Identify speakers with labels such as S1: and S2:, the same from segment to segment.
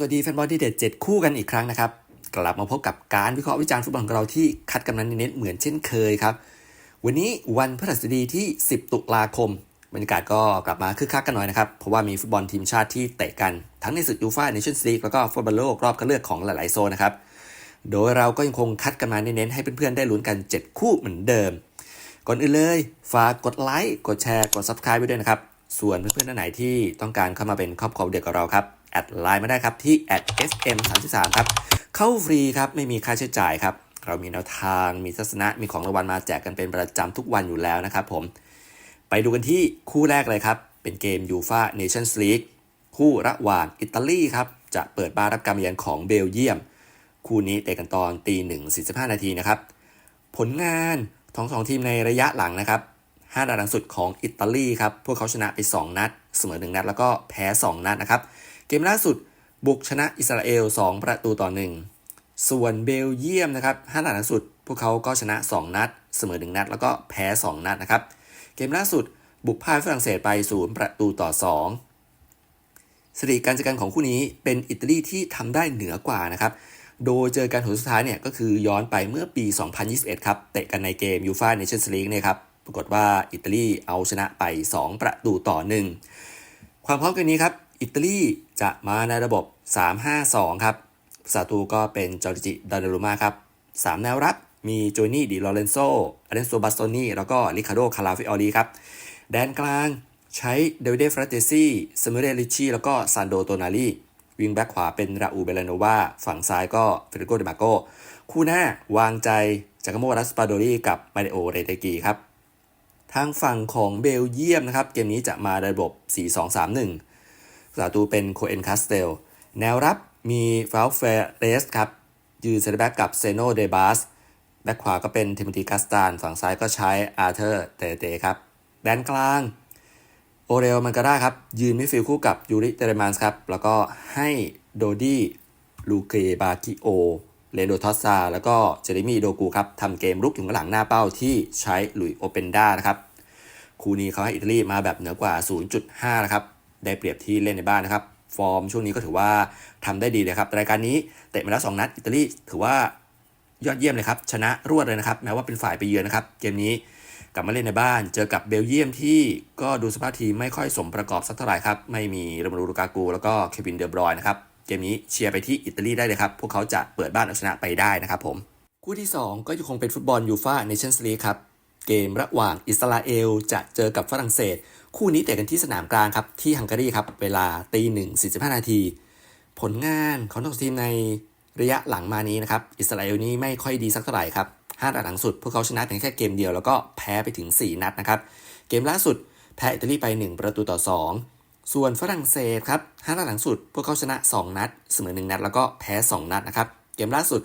S1: สวัสดีแฟนบอลที่เด็ด7คู่กันอีกครั้งนะครับ กลับมาพบกับการวิเคราะห์วิจารณ์ฟุตบอลของเราที่คัดกำนันเน้นเหมือนเช่นเคยครับ วันนี้วันพฤหัสบดีที่ 10 ตุลาคม บรรยากาศก็กลับมาคึกคักกันหน่อยนะครับ เพราะว่ามีฟุตบอลทีมชาติที่เตะกัน ทั้งในศึกยูฟ่าเนชั่นส์ลีกแล้วก็ฟุตบอลโลกรอบคัดเลือกของหลายๆโซนนะครับ โดยเราก็ยังคงคัดกันมาเน้นๆให้เพื่อนๆได้ลุ้นกัน 7 คู่เหมือนเดิม ก่อนอื่นเลยฝากกดไลค์กดแชร์กด Subscribe ไว้ด้วยนะครับส่วนเพื่อนๆท่านไหนที่ต้องการเข้ามาเป็นครอบครัวเดียวกับเราครับ แอดไลน์มาได้ครับที่ @sm33 ครับ เข้าฟรีครับไม่มีค่าใช้จ่ายครับ เรามีแนวทางมีทัศนะมีของรางวัลมาแจกกันเป็นประจำทุกวันอยู่แล้วนะครับผมไปดูกันที่คู่แรกเลยครับ เป็นเกมยูฟาเนชั่นส์ลีกคู่ระหว่างอิตาลีครับ จะเปิดบ้านรับการเยือนของเบลเยียม คู่นี้เตะกันตอนตีหนึ่งสี่สิบห้านาทีนะครับ ผลงานของสองทีมในระยะหลังนะครับห้านัดหลังสุดของอิตาลีครับ พวกเขาชนะไป 2 นัด เสมอ 1 นัด แล้วก็แพ้ 2 นัดนะครับ เกมล่าสุดบุกชนะอิสราเอล 2 ประตูต่อ 1 ส่วนเบลเยียมนะครับห้านัดลังสุด พวกเขาก็ชนะ 2 นัด เสมอ 1 นัด แล้วก็แพ้ 2 นัดนะครับ เกมล่าสุดบุกพ่ายฝรั่งเศสไป 0 ประตูต่อ 2สถิติการเจอกันของคู่นี้เป็นอิตาลีที่ทำได้เหนือกว่านะครับ โดยเจอกันผลสุดท้ายเนี่ยก็คือย้อนไปเมื่อปี 2021 ครับ เตะกันในเกมยูฟ่าเนชั่นส์ลีกเนี่ยครับ ปรากฏว่าอิตาลีเอาชนะไป 2 ประตูต่อ 1 ความพร้อมกันนี้ครับ อิตาลี จะมาในระบบ 3-5-2 ครับสาตูก็เป็นจอร์จิดานารุมาครับ 3 แนวรับมีโจนี่ดิลอเรนโซอเลนโซบาสโตนีแล้วก็ริคาโดคาราฟิออรีครับ แดนกลางใช้เดวิดฟราเตซี่สมิเรลิชีแล้วก็ซานโดโตนาลีวิงแบ็กขวาเป็นราอูเบลโนวาฝั่งซ้ายก็เฟเดโกเดมาโกคู่หน้าวางใจจากาโมรัสปาโดรีกับมาเดโอเรเตกีครับ ทางฝั่งของเบลเยียมนะครับ เกมนี้จะมาในระบบ 4-2-3-1 ประตูเป็นโคเอนคาสเตลแนวรับมีฟาลเฟเรสครับยืนเซนเตอร์แบ็กกับเซโนเดบาสแบ็กขวาก็เป็นทิม o ธีคาสตานฝั่งซ้ายก็ใช้อาร์เธอร์เตเตครับแดนกลางโอเรลมันก็ได้ครับ ยืนมิฟิลคู่กับยูริเตเรมานส์ครับ แล้วก็ให้โดดี้ลูเกบาคิโอเลนโดทอสซาแล้วก็เจเรมีโดกูครับทำเกมรุกอยู่ข้างหลังหน้าเป้าที่ใช้หลุยโอเปนด้านะครับ คู่นี้เขาให้อิตาลีมาแบบเหนือกว่า 0.5 นะครับ ได้เปรียบที่เล่นในบ้านนะครับ ฟอร์มช่วงนี้ก็ถือว่าทำได้ดีเลยครับ รายการนี้เตะมาแล้ว 2 นัด อิตาลีถือว่ายอดเยี่ยมเลยครับ ชนะรวดเลยนะครับ แม้ว่าเป็นฝ่ายไปเยือนนะครับ เกมนี้กลับมาเล่นในบ้าน เจอกับเบลเยียมที่ก็ดูสภาพทีมไม่ค่อยสมประกอบสักเท่าไหร่ครับ ไม่มีโรมารูลูกากูแล้วก็เควินเดอบรอยน์นะครับ เกมนี้เชียร์ไปที่อิตาลีได้เลยครับ พวกเขาจะเปิดบ้านเอาชนะไปได้นะครับผม คู่ที่ 2 ก็ยังคงเป็นฟุตบอลยูฟ่าเนชั่นส์ลีกครับ เกมระหว่างอิสราเอล จะเจอกับฝรั่งเศส คู่นี้เตะกันที่สนามกลางครับ ที่ฮังการีครับ เวลาตีหนึ่งสี่สิบห้านาที ผลงานของทั้งสองทีมในระยะหลังมานี้นะครับ อิสราเอลนี่ไม่ค่อยดีสักเท่าไหร่ครับห้านัดหลังสุด พวกเขาชนะเพียงแค่เกมเดียวแล้วก็แพ้ไปถึง 4 นัดนะครับ เกมล่าสุดแพ้อิตาลีไป 1 ประตูต่อ 2 ส่วนฝรั่งเศสครับห้านัดหลังสุด พวกเขาชนะ 2 นัด เสมอ 1 นัด แล้วก็แพ้ 2 นัดนะครับ เกมล่าสุด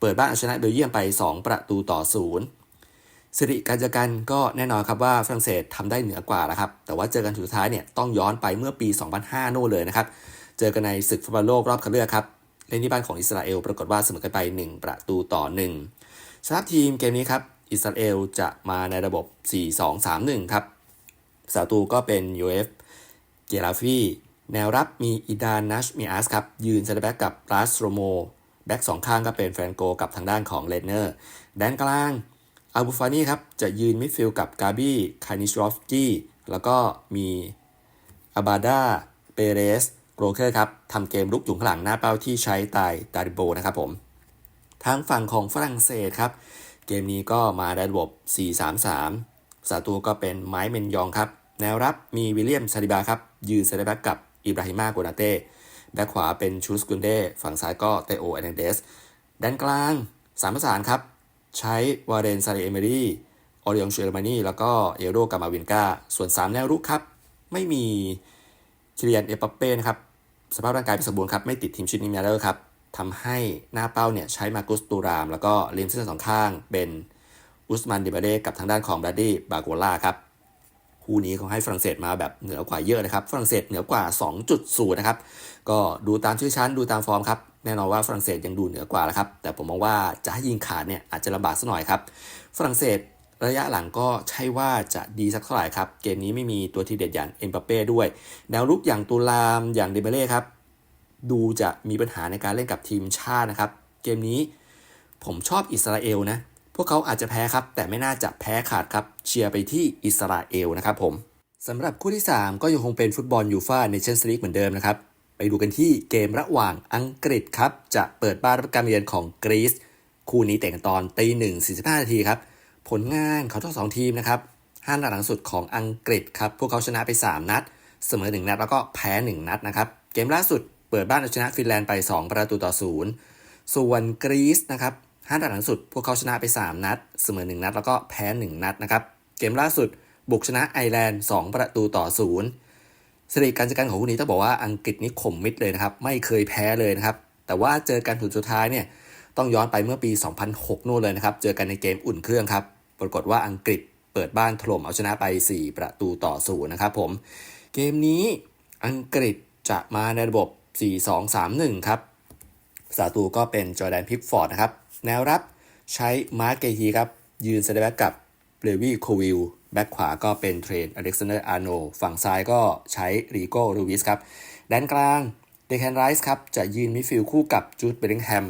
S1: เปิดบ้านเอาชนะเบลเยียมไป 2 ประตูต่อ 0 สิริการจอกันก็แน่นอนครับว่าฝรั่งเศสทำได้เหนือกว่าแล้วครับ แต่ว่าเจอกันสุดท้ายเนี่ยต้องย้อนไปเมื่อปี 2005 โน่นเลยนะครับ เจอกันในศึกฟุตบอลโลกรอบคัดเลือกครับเล่นที่บ้านของอิสราเอลปรากฏว่าเสมอกันไป 1 ประตูต่อ1สำหรับทีมเกมนี้ครับอิสราเอลจะมาในระบบ 4-2-3-1 ครับสาตูก็เป็นยูเอฟเกราฟีแนวรับมีอีดานนัชมีอาสครับ ยืนเซนเตอร์แบ็กกับลาสโรโม แบ็กสองข้างก็เป็นแฟรนโกกับทางด้านของเลนเนอร์ แดนกลาง อาบูฟานีครับจะยืนมิดฟิลด์กับกาบี้คานิชรอฟกี้แล้วก็มีอาบาดาเปเรสโกรเคอร์ครับทำเกมลุกอยู่ข้างหลังหน้าเป้าที่ใช้ตายตาริโบนะครับผม ทางฝั่งของฝรั่งเศสครับ เกมนี้ก็มาในระบบ 4-3-3 สาตูก็เป็นไม้เมนยองครับ แนวรับมีวิลเลียมซาดิบาครับ ยืนเซเตอร์แบ็กกับอิบราฮิมาโกนาเต้ แบ็คขวาเป็นชูสกุนเดฝั่งซ้ายก็เตโอแอนเดสด้านกลางสามประสานครับ ใช้วาเรนซาเรเอเมรีออริองเชอร์มานีแล้วก็เอโรกามาวินกาส่วน 3 แนวรุกครับ ไม่มีคิเลียนเอปเป้นะครับ สภาพร่างกายเป็นสมบูรณ์ครับ ไม่ติดทีมชุดนี้มาเลอร์ครับทำให้หน้าเป้าเนี่ยใช้มากุสตูราม แล้วก็เลมเส้นสองข้างเป็นอุสมันดิบาเดกับทางด้านของบราดี้บาโกล่าครับคู่นี้เขาให้ฝรั่งเศสมาแบบเหนือกว่าเยอะนะครับ ฝรั่งเศสเหนือกว่า 2.0 นะครับ ก็ดูตามชื่อชั้นดูตามฟอร์มครับ แน่นอนว่าฝรั่งเศสยังดูเหนือกว่าแล้วครับ แต่ผมมองว่าจะให้ยิงขาดเนี่ยอาจจะลำบากสักหน่อยครับ ฝรั่งเศสระยะหลังก็ใช่ว่าจะดีสักเท่าไหร่ครับ เกมนี้ไม่มีตัวทีเด็ดอย่างเอ็มบัปเป้ด้วย แนวรุกอย่างตูลามอย่างเดเบเล่ครับ ดูจะมีปัญหาในการเล่นกับทีมชาตินะครับ เกมนี้ผมชอบอิสราเอลนะ พวกเขาอาจจะแพ้ครับ แต่ไม่น่าจะแพ้ขาดครับ เชียร์ไปที่อิสราเอลนะครับผมสำหรับคู่ที่ 3 ก็ยังคงเป็นฟุตบอลยูฟ่าเนชั่นส์ลีกเหมือนเดิมนะครับ ไปดูกันที่เกมระหว่างอังกฤษครับ จะเปิดบ้านรับการเยือนของกรีซคู่นี้เตะกันตอนตีหนึ่งสี่สิบห้านาทีครับ ผลงานเขาทั้งสองทีมนะครับห้านัดหลังสุดของอังกฤษครับ พวกเขาชนะไป 3 นัด เสมอ 1 นัด แล้วก็แพ้ 1 นัดนะครับ เกมล่าสุดเปิดบ้านเอาชนะฟินแลนด์ไป 2 ประตูต่อศูนย์ส่วนกรีซนะครับห้านัดหลังสุด พวกเขาชนะไป 3 นัด เสมอ 1 นัด แล้วก็แพ้ 1 นัดนะครับ เกมล่าสุดบุกชนะไอร์แลนด์ 2 ประตูต่อศูนย์ สถิติการจัดการของคู่นี้ต้องบอกว่าอังกฤษนี่ข่มมิดเลยนะครับ ไม่เคยแพ้เลยนะครับ แต่ว่าเจอกันผลสุดท้ายเนี่ยต้องย้อนไปเมื่อปี 2006 นู่นเลยนะครับ เจอกันในเกมอุ่นเครื่องครับ ปรากฏว่าอังกฤษเปิดบ้านถล่มเอาชนะไป 4 ประตูต่อศูนย์นะครับผม เกมนี้อังกฤษจะมาในระบบ 4-2-3-1 ครับสาตูก็เป็นจอร์แดนพิฟฟอร์ดนะครับ แนวรับใช้มาร์กเกฮีครับ ยืนเซนเตอร์แบ็กกับเบลวี่โควิล แบ็กขวาก็เป็นเทรนอเล็กซานเดอร์อาร์โนฝั่งซ้ายก็ใช้รีโก้ลูวิสครับแดนกลางเดคแคนไรส์ครับจะยืนมิดฟิลด์คู่กับจูดเบลิงแฮม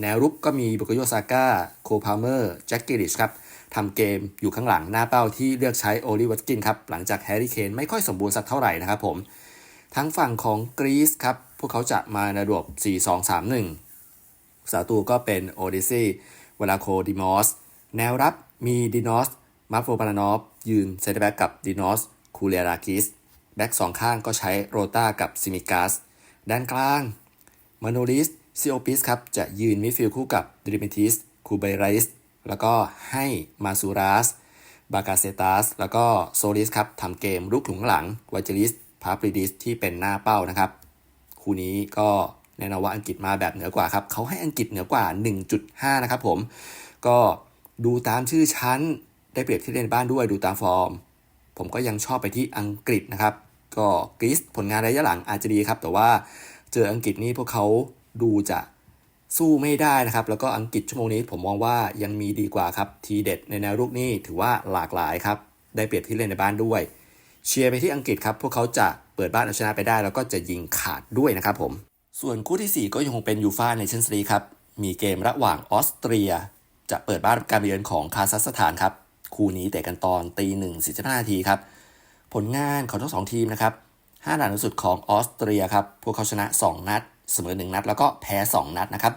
S1: แนวรุกก็มีบุกโยซาก้าโคพาเมอร์แจ็คกิริชครับทำเกมอยู่ข้างหลังหน้าเป้าที่เลือกใช้โอลิวัตกินครับหลังจากแฮร์รี่เคนไม่ค่อยสมบูรณ์สักเท่าไหร่นะครับผมทั้งฝั่งของกรีซครับพวกเขาจะมาในระบบ 4-2-3-1สาตูก็เป็นโอดิซีเวลาโคดิมอส แนวรับมีดินอส มาร์โฟปานานอฟยืนเซนเตอร์แบ็กกับดินอสคูเลียราคิส แบ็กสองข้างก็ใช้โรตากับซิมิกัส ด้านกลางมาโนลิสซิโอปิสครับ จะยืนมิดฟิลด์คู่กับดริมิทิสคูเบไรสแล้วก็ให้มาซูรัสบากาเซตัส แล้วก็โซลิสครับทำเกมลุกหลุงหลังวาเจลิสพาปริดิสที่เป็นหน้าเป้านะครับ คู่นี้ก็แน่นอนว่าอังกฤษมาแบบเหนือกว่าครับเขาให้อังกฤษเหนือกว่า 1.5 นะครับผม ก็ดูตามชื่อชั้น ได้เปรียบที่เล่นบ้านด้วยดูตามฟอร์ม ผมก็ยังชอบไปที่อังกฤษนะครับ ก็กรีซผลงานระยะหลังอาจจะดีครับ แต่ว่าเจออังกฤษนี่พวกเขาดูจะสู้ไม่ได้นะครับ แล้วก็อังกฤษชั่วโมงนี้ผมมองว่ายังมีดีกว่าครับ ทีเด็ดในแนวรุกนี่ถือว่าหลากหลายครับ ได้เปรียบที่เล่นในบ้านด้วย เชียร์ไปที่อังกฤษครับ พวกเขาจะเปิดบ้านเอาชนะไปได้ แล้วก็จะยิงขาดด้วยนะครับผม ส่วนคู่ที่ 4 ก็ยังคงเป็นยูฟ่าในเช่นส์ลีครับ มีเกมระหว่างออสเตรีย จะเปิดบ้านการเยือนของคาซัคสถานครับ คู่นี้เตะกันตอนตีหนึ่งสี่สิบห้านาทีครับ ผลงานของทั้งสองทีมนะครับห้านัดหลังสุดของออสเตรียครับ พวกเขาชนะ 2 นัด เสมอ 1 นัด แล้วก็แพ้ 2 นัดนะครับ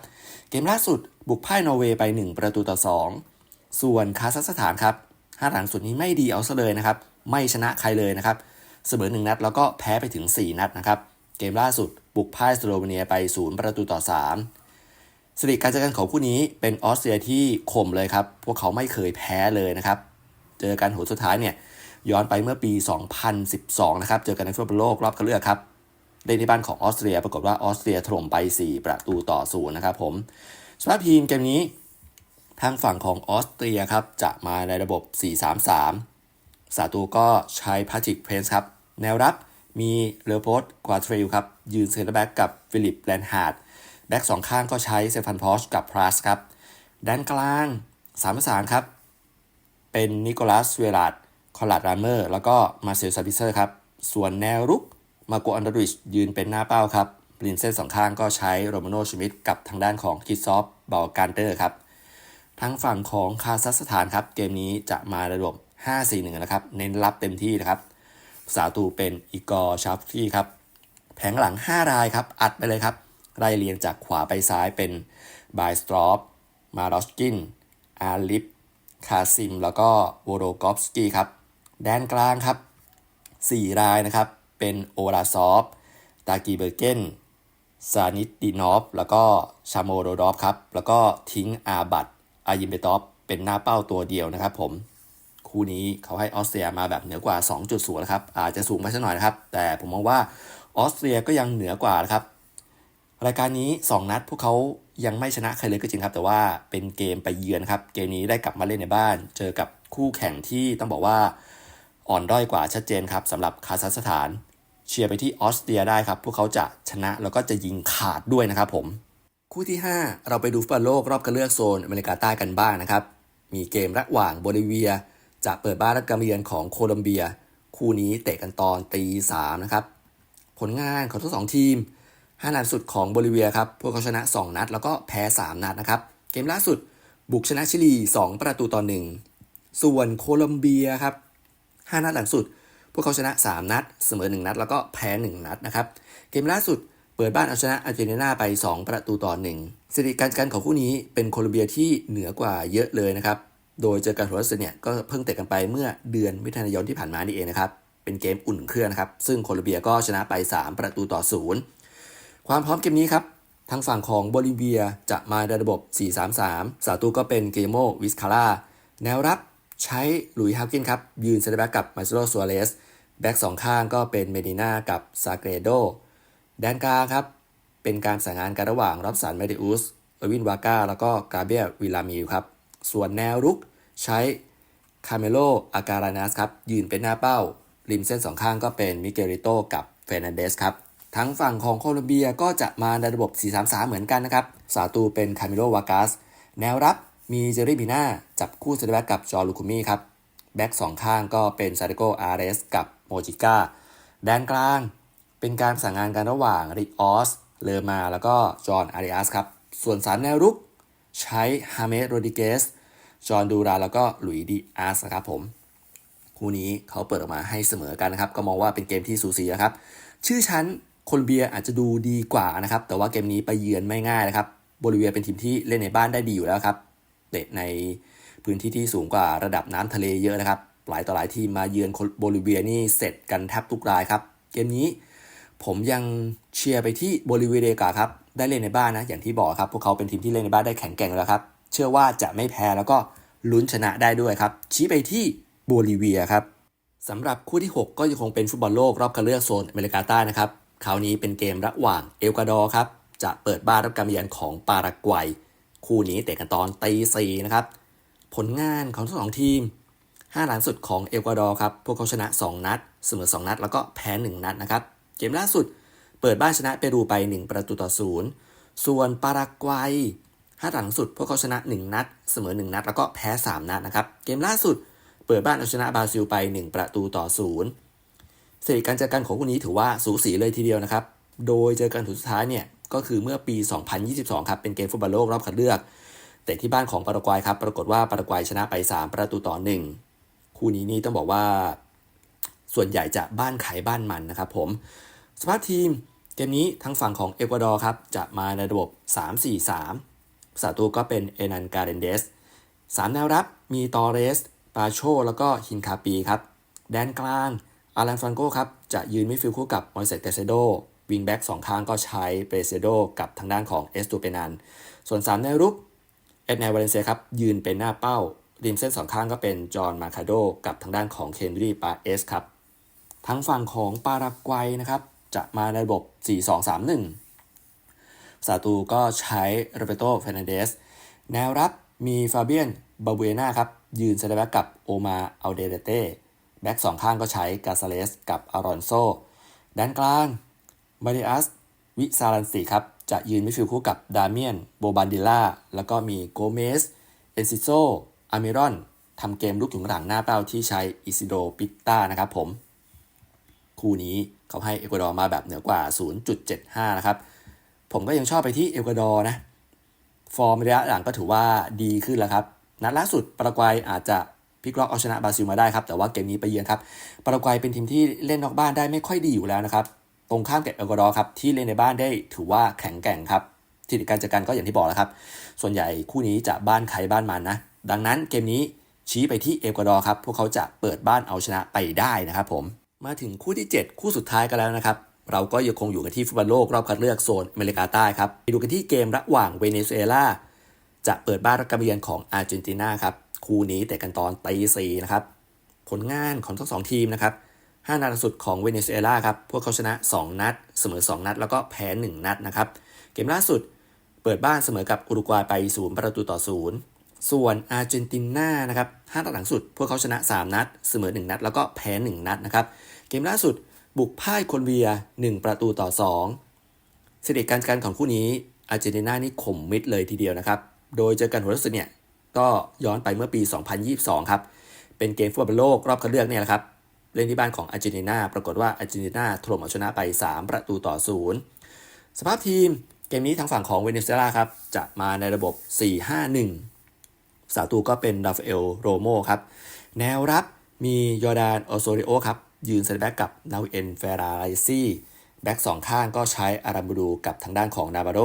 S1: เกมล่าสุดบุกพ่ายนอร์เวย์ไป 1 ประตูต่อ 2 ส่วนคาซัคสถานครับห้านัดหลังสุดนี้ไม่ดีเอาซะเลยนะครับ ไม่ชนะใครเลยนะครับ เสมอ 1 นัด แล้วก็แพ้ไปถึง 4 นัดนะครับ เกมล่าสุดบุกพ่ายสโลเวเนียไป 0 ประตูต่อ 3 สถิติการเจอกันของคู่นี้เป็นออสเตรียที่ข่มเลยครับ พวกเขาไม่เคยแพ้เลยนะครับ เจอกันโหสุดท้ายเนี่ยย้อนไปเมื่อปี 2012 นะครับ เจอกันในฟุตบอลโลกรอบคัดเลือกครับเล่นที่บ้านของออสเตรีย ปรากฏว่าออสเตรียถล่มไป 4 ประตูต่อศูนย์นะครับผมสำหรับทีมเกมนี้ทางฝั่งของออสเตรียครับจะมาในระบบ 4-3-3 สาตูก็ใช้พาติกเพนส์ครับ แนวรับมีเลโปสควาเทรลครับ ยืนเซนเตอร์แบ็กกับฟิลิปแลนฮาร์ด แบ็กสองข้างก็ใช้เซฟันพอชกับพรัสครับด้านกลางสามประสานครับ เป็นนิโคลัสเวลาดคอลาดรามเมอร์ แล้วก็มาเซลซาบิเซอร์ครับ ส่วนแนวรุกมาโกอันดริชยืนเป็นหน้าเป้าครับลินเซนสองข้างก็ใช้โรมาโนชมิดกับทางด้านของคิดซอฟเบลการเตอร์ครับ ทางฝั่งของคาซัคสถานครับ เกมนี้จะมาระบบ5-4-1 นะครับ เน้นรับเต็มที่นะครับสาตูเป็นอีกอร์ชาฟที่ครับ แผงหลัง 5 รายครับ อัดไปเลยครับ ไล่เรียงจากขวาไปซ้ายเป็นบายสตรอปมารอสกิน อาลิฟ คาซิม แล้วก็โวโรกอฟสกี้ครับ แดนกลางครับ 4 รายนะครับ เป็นโอลาซอฟ ตากีเบอร์เกน ซานิตดีนอฟ แล้วก็ชาโมโรดอฟครับ แล้วก็ทิ้งอาบัต อายิมเบตอฟ เป็นหน้าเป้าตัวเดียวนะครับผม คู่นี้เขาให้ออสเตรียมาแบบเหนือกว่า 2.0นะครับ อาจจะสูงไปสักหน่อยนะครับ แต่ผมมองว่าออสเตรียก็ยังเหนือกว่านะครับ รายการนี้ 2 นัดพวกเขายังไม่ชนะใครเลยก็จริงครับ แต่ว่าเป็นเกมไปเยือนครับ เกมนี้ได้กลับมาเล่นในบ้าน เจอกับคู่แข่งที่ต้องบอกว่าอ่อนด้อยกว่าชัดเจนครับสำหรับคาซัคสถาน เชียร์ไปที่ออสเตรียได้ครับ พวกเขาจะชนะแล้วก็จะยิงขาดด้วยนะครับผมคู่ที่ 5 เราไปดูฟุตบอลโลกรอบคัดเลือกโซนอเมริกาใต้กันบ้างนะครับ มีเกมระหว่างโบลิเวีย จะเปิดบ้านรับการเยือนของโคลอมเบีย คู่นี้เตะกันตอนตีสามนะครับ ผลงานของทั้งสองทีม 5นัดสุดของโบลิเวียครับ พวกเขาชนะ 2 นัด แล้วก็แพ้ 3 นัดนะครับ เกมล่าสุดบุกชนะชิลี 2 ประตูต่อ 1 ส่วนโคลอมเบียครับ 5 นัดหลังสุด พวกเขาชนะ 3 นัด เสมอ 1 นัด แล้วก็แพ้ 1 นัดนะครับ เกมล่าสุดเปิดบ้านเอาชนะอาร์เจนตินาไป 2 ประตูต่อ 1สถิติการกันของคู่นี้เป็นโคลอมเบียที่เหนือกว่าเยอะเลยนะครับ โดยเจอกันหัวรัสเนี่ยก็เพิ่งเตะกันไปเมื่อเดือนมิถุนายนที่ผ่านมานี่เองนะครับ เป็นเกมอุ่นเครื่องนะครับ ซึ่งโคลอมเบียก็ชนะไป 3 ประตูต่อ 0 ความพร้อมเกมนี้ครับ ทางฝั่งของโบลิเวียจะมาในระบบ 4-3-3 สาตูก็เป็นเกโมวิสคาร่า แนวรับใช้หลุยฮาวกินครับ ยืนเซนเตอร์แบ็กกับมาซิโลซัวเรส แบ็กสองข้างก็เป็นเมดิน่ากับซาเกรโดแดนกลางครับ เป็นการสั่งงานกันระหว่างรับสันเมดิอุสเอวินวาก้าแล้วก็กาเบียวิลามิลครับ ส่วนแนวรุกใช้คาเมโลอาการานัสครับ ยืนเป็นหน้าเป้า ริมเส้นสองข้างก็เป็นมิเกลิโตกับเฟรนันเดสครับ ทั้งฝั่งของโคลอมเบียก็จะมาในระบบ 4-3-3 เหมือนกันนะครับ สาตูเป็นคาเมโลวากาส แนวรับมีเจอรี่บีน่าจับคู่เซนเตอร์แบ็กกับจอร์ลูคุมี่ครับ แบ็กสองข้างก็เป็นซาเดโกอาร์เรสกับโมจิก้าแดนกลาง เป็นการสั่งงานกันระหว่างริออส เลอมาแล้วก็จอห์นอาริอัสครับ ส่วนสารแนวรุกใช้ฮาเมสโรดิเกส จอห์นดูราแล้วก็หลุยดีอาสนะครับผม คู่นี้เขาเปิดออกมาให้เสมอกันนะครับ ก็มองว่าเป็นเกมที่สูสีนะครับ ชื่อชั้น โคลอมเบียอาจจะดูดีกว่านะครับ แต่ว่าเกมนี้ไปเยือนไม่ง่ายนะครับโบลิเวียเป็นทีมที่เล่นในบ้านได้ดีอยู่แล้วครับเตะในพื้นที่ที่สูงกว่าระดับน้ำทะเลเยอะนะครับ หลายต่อหลายทีมมาเยือนโบลิเวียนี่เสร็จกันแทบทุกรายครับ เกมนี้ผมยังเชียร์ไปที่โบลิเวียเดกาครับ ได้เล่นในบ้านนะ อย่างที่บอกครับ พวกเขาเป็นทีมที่เล่นในบ้านได้แข็งแกร่งแล้วครับ เชื่อว่าจะไม่แพ้แล้วก็ลุ้นชนะได้ด้วยครับ ชี้ไปที่โบลิเวียครับสำหรับคู่ที่ 6 ก็ยังคงเป็นฟุตบอลโลกรอบคัดเลือกโซนอเมริกาใต้นะครับ คราวนี้เป็นเกมระหว่างเอลกวาดอร์ครับ จะเปิดบ้านรับการเยือนของปารากวัย คู่นี้เตะกันตอนตีสีนะครับ ผลงานของทั้งสองทีม 5 หลังสุดของเอลกวาดอร์ครับ พวกเขาชนะ 2 นัด เสมอ 2 นัด แล้วก็แพ้ 1 นัดนะครับ เกมล่าสุดเปิดบ้านชนะเปรูไป 1 ประตูต่อ0ส่วนปารากวัย5หลังสุด พวกเขาชนะ 1 นัด เสมอ 1 นัด แล้วก็แพ้ 3 นัดนะครับ เกมล่าสุดเปิดบ้านเอาชนะบราซิลไป 1 ประตูต่อ0 สถิติการเจอกันของคู่นี้ถือว่าสูสีเลยทีเดียวนะครับ โดยเจอกันถุดสุดท้ายเนี่ยก็คือเมื่อปี 2022 ครับเป็นเกมฟุตบอลโลกรอบคัดเลือกแต่ที่บ้านของปารากวัยครับ ปรากฏว่าปารากวัยชนะไป 3 ประตูต่อ 1 คู่นี้นี่ต้องบอกว่า ส่วนใหญ่จะบ้านขายบ้านมันนะครับผม สภาพทีมเกมนี้ทั้งฝั่งของเอกวาดอร์ครับ จะมาในระบบ 3-4-3สาตูก็เป็นเอนันการเดนเดส3แนวรับมีตอเรส ปาโช แล้วก็ฮินคาปีครับ แดนกลาง อารันฟรันโกครับจะยืนมิดฟิลด์คู่กับมอยเซตเตเซโดวิงแบ็กสองข้างก็ใช้เปเซโดกับทางด้านของเอสตูเปนันส่วน3แนวรุกเอ็ดแนวาเลนเซียครับยืนเป็นหน้าเป้า ริมเส้นสองข้างก็เป็นจอห์นมาคาโดกับทางด้านของเคนรีปาเอสครับทั้งฝั่งของปารากวัยนะครับจะมาในระบบ 4-2-3-1สาตูก็ใช้โรเบโตเฟรนันเดสแนวรับมีฟาเบียนบาเบนาครับยืนเซนเตอร์แบ็กกับโอมาอัลเดเรเต้ แบ็กสองข้างก็ใช้กาซาเลสกับอารอนโซด้านกลางมาริอัสวิซาลันสีครับ จะยืนมิดฟิลด์คู่กับดาเมียน โบบันดิล่า แล้วก็มีโกเมส เอนซิโซอามิรอนทำเกมลุกถึงหลังหน้าเป้าที่ใช้อิซิโดปิต้านะครับผม คู่นี้เขาให้เอกวาดอร์มาแบบเหนือกว่า 0.75 นะครับ ผมก็ยังชอบไปที่เอกวาดอร์นะ ฟอร์มระยะหลังก็ถือว่าดีขึ้นแล้วครับ นัดล่าสุดปารากวัยอาจจะ พิกล็อกเอาชนะบราซิลมาได้ครับแต่ว่าเกมนี้ไปเยือนครับปารากวัยเป็นทีมที่เล่นนอกบ้านได้ไม่ค่อยดีอยู่แล้วนะครับตรงข้ามกับเอกวาดอร์ครับที่เล่นในบ้านได้ถือว่าแข็งแกร่งครับทีมการจัดการก็อย่างที่บอกแล้วครับ ส่วนใหญ่คู่นี้จะบ้านใครบ้านมันนะ ดังนั้นเกมนี้ชี้ไปที่เอกวาดอร์ครับพวกเขาจะเปิดบ้านเอาชนะไปได้นะครับผมมาถึงคู่ที่ 7 คู่สุดท้ายกันแล้วนะครับเราก็ยังคงอยู่กันที่ฟุตบอลโลกรอบคัดเลือกโซนอเมริกาใต้ครับไปดูกันที่เกมระหว่างเวเนซุเอลาจะเปิดบ้านรับการเยือนของอาร์เจนตินาครับ คู่นี้แต่กันตอนตีสี่นะครับ ผลงานของทั้งสองทีมนะครับ5นัดสุดของเวเนซุเอลาครับ พวกเขาชนะ 2 นัด เสมอ 2 นัด แล้วก็แพ้ 1 นัดนะครับ เกมล่าสุดเปิดบ้านเสมอกับอุรุกวัยไป 0 ประตูต่อ 0 ส่วนอาร์เจนตินานะครับ5นัดหลังสุด พวกเขาชนะ 3 นัด เสมอ 1 นัด แล้วก็แพ้ 1 นัดนะครับ เกมล่าสุดบุกพ่ายโคลเบีย 1 ประตูต่อ2สถิติการกันของคู่นี้อาร์เจนตินานี่ข่มมิดเลยทีเดียวนะครับ โดยเจอกันหัวรัสเนี่ย ก็ย้อนไปเมื่อปี 2022 ครับ เป็นเกมฟุตบอลโลกรอบคัดเลือกเนี่ยแหละครับ เล่นที่บ้านของอาร์เจนตินา ปรากฏว่าอาร์เจนตินาถล่มเอาชนะไป 3 ประตูต่อ 0 สภาพทีมเกมนี้ทางฝั่งของเวเนซุเอลาครับ จะมาในระบบ 4-5-1 สาตูก็เป็นราฟาเอลโรโมครับ แนวรับมียอร์ดานออโซริโอครับ ยืนเซนแบ็กกับนาวิเอ็นเฟราไรซี่แบ็กสองข้างก็ใช้อารัมบูดูกับทางด้านของนาบาโร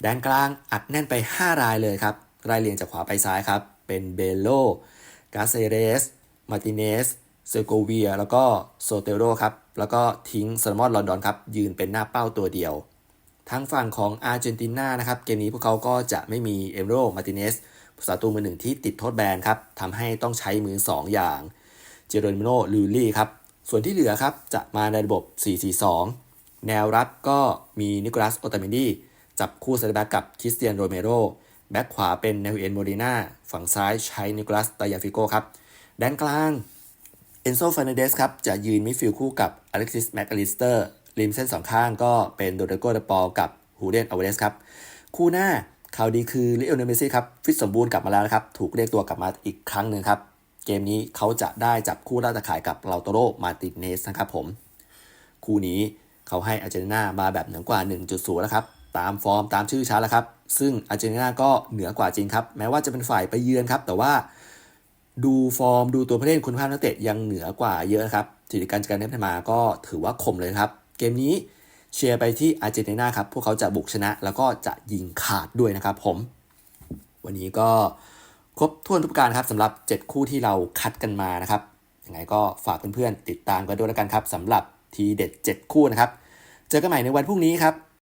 S1: แดนกลางอัดแน่นไป 5 รายเลยครับ รายเรียงจากขวาไปซ้ายครับ เป็นเบโลกาเซเรส มาติเนส เซโกเวีย แล้วก็โซเตโรครับ แล้วก็ทิ้งซาลมอนลอนดอนครับ ยืนเป็นหน้าเป้าตัวเดียว ทางฝั่งของอาร์เจนตินานะครับ เกมนี้พวกเขาก็จะไม่มีเอมโรมาติเนสผู้สาตูมือหนึ่งที่ติดโทษแบนครับทำให้ต้องใช้มือ 2 อย่าง เจโรนิโมลูลี่ครับ ส่วนที่เหลือครับ จะมาในระบบ 4-4-2 แนวรับก็มีนิโคลัสโอตาเมนดีจับคู่เซนแบ็กกับคริสเตียนโรเมโร แบ็กขวาเป็นเนวเอ็นโมดินาฝั่งซ้ายใช้นิโคลัสตายาฟิโกครับแดนกลางเอนโซฟ r นเดสครับจะยืนมิดฟิลด์คู่กับอเล็กซิสแมคอลิสเตอร์ริมเส้นสองข้างก็เป็นโดเดโกเดปอลกับฮูเดนอเวเรสครับคู่หน้าข่าวดีคือลิโอเนเมซี่ครับฟิตสมบูรณ์กลับมาแล้วนะครับถูกเรียกตัวกลับมาอีกครั้งหนึ่งครับเกมนี้เขาจะได้จับคู่ล่าตะข่ายกับลาโตโรมาติเนสนะครับผม คู่นี้เขาให้อาร์เจนตินามาแบบเหนือกว่า 1.0 แล้วครับ ตามฟอร์มตามชื่อช้าแล้วครับ ซึ่งอาร์เจนตินาก็เหนือกว่าจริงครับ แม้ว่าจะเป็นฝ่ายไปเยือนครับ แต่ว่าดูฟอร์มดูตัวผู้เล่นคุณภาพนักเตะยังเหนือกว่าเยอะครับสถิติการจัดการเล่นมาก็ถือว่าคมเลยครับ เกมนี้เชียร์ไปที่อาร์เจนตินาครับ พวกเขาจะบุกชนะแล้วก็จะยิงขาดด้วยนะครับผม วันนี้ก็ครบถ้วนทุกประการครับสำหรับ 7 คู่ที่เราคัดกันมานะครับ ยังไงก็ฝากเพื่อนๆติดตามกันด้วยแล้วกันครับสำหรับทีเด็ด 7 คู่นะครับ เจอกันใหม่ในวันพรุ่งนี้ครับ